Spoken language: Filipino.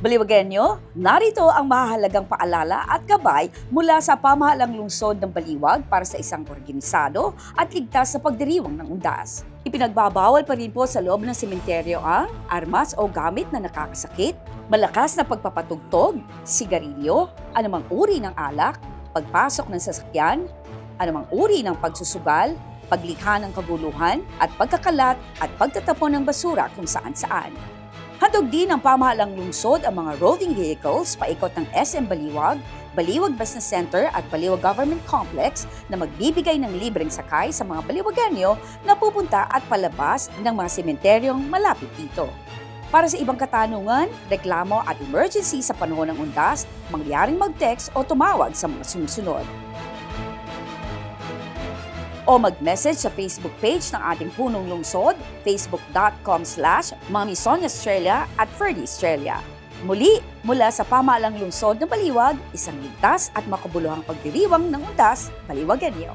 Baliwagenyo, narito ang mahalagang paalala at gabay mula sa pamahalang lungsod ng Baliwag para sa isang organisado at ligtas sa pagdiriwang ng undas. Ipinagbabawal pa rin po sa loob ng sementeryo ang armas o gamit na nakakasakit, malakas na pagpapatugtog, sigarilyo, anumang uri ng alak, pagpasok ng sasakyan, anumang uri ng pagsusugal, paglikha ng kaguluhan at pagkakalat at pagtatapon ng basura kung saan-saan. Handog din ng pamahalang lungsod ang mga roving vehicles paikot ng SM Baliwag, Baliwag Business Center at Baliwag Government Complex na magbibigay ng libreng sakay sa mga Baliwaganyo na pupunta at palabas ng mga sementeryong malapit dito. Para sa ibang katanungan, reklamo at emergency sa panahon ng undas, mangyaring mag-text o tumawag sa mga sumusunod o mag-message sa Facebook page ng ating punong lungsod, facebook.com slash Australia at Ferdy Australia. Muli, mula sa pamahalang lungsod ng Baliwag, isang ligtas at makabuluhang pagdiriwang ng undas, Baliwagenyo.